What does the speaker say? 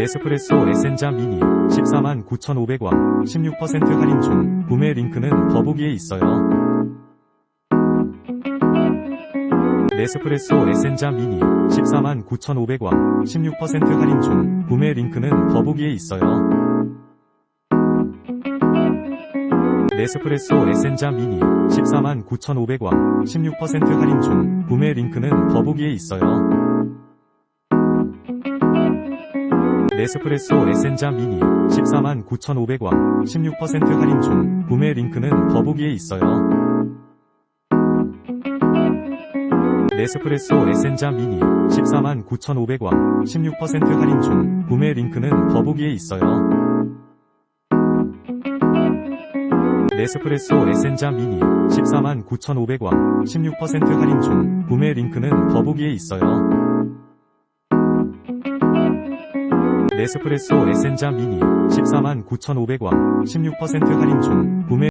네스프레소 에센자 미니 14만 9,500원 16% 할인 중 구매 링크는 더보기에 있어요. 네스프레소 에센자 미니 14만 9,500원 16% 할인 중 구매 링크는 더보기에 있어요. 네스프레소 에센자 미니 14만 9,500원 16% 할인 중 구매 링크는 더보기에 있어요. 네스프레소 에센자 미니 14만 9,500원 16% 할인 중 구매 링크는 더보기에 있어요. 네스프레소 에센자 미니 14만 9,500원 16% 할인 중 구매 링크는 더보기에 있어요. 네스프레소 에센자 미니 14만 9,500원 16% 할인 중 구매 링크는 더보기에 있어요. 네스프레소 에센자 미니 14만 9,500원 16% 할인 중 구매